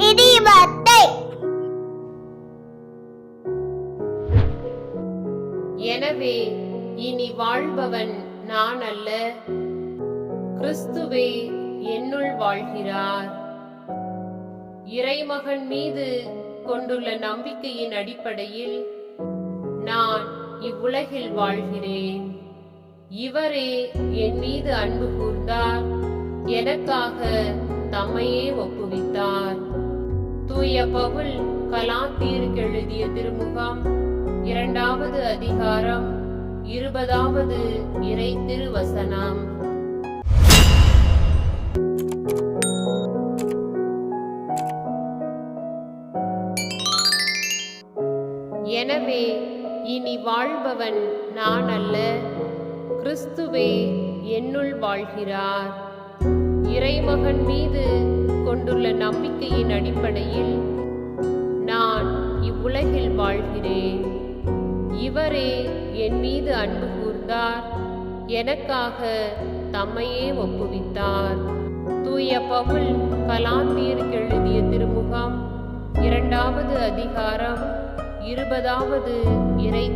இடிபத்தை எனவே இனி வாழ்பவன் நான் அல்ல. கிறிஸ்துவே என்னுள் வாழ்கிறார். இறைமகன் மீது கொண்டுள்ள நம்பிக்கையின் அடிப்படையில் நான் இவ்வுலகில் வாழ்கிறேன். இவரே என் மீது அன்பு கூர்ந்தார். எனக்காக தம்மையே ஒப்புவித்தார். தூய பவுல் கலாத்தீருக்கு எழுதிய திருமுகம் இரண்டாவது அதிகாரம் இருபதாவது இறை திருவசனம். எனவே இனி வாழ்பவன் நான் அல்ல கிறிஸ்துவே என்னுள் வாழ்கிறார். இறைமகன் மீது கொண்டுள்ள நம்பிக்கையின் அடிப்படையில் இவரே என் மீது அன்பு கூர்ந்தார். எனக்காக தம்மையே ஒப்புவித்தார். தூய பவுல் கலாந்தீருக்கு எழுதிய திருமுகம் இரண்டாவது அதிகாரம் இருபதாவது இறை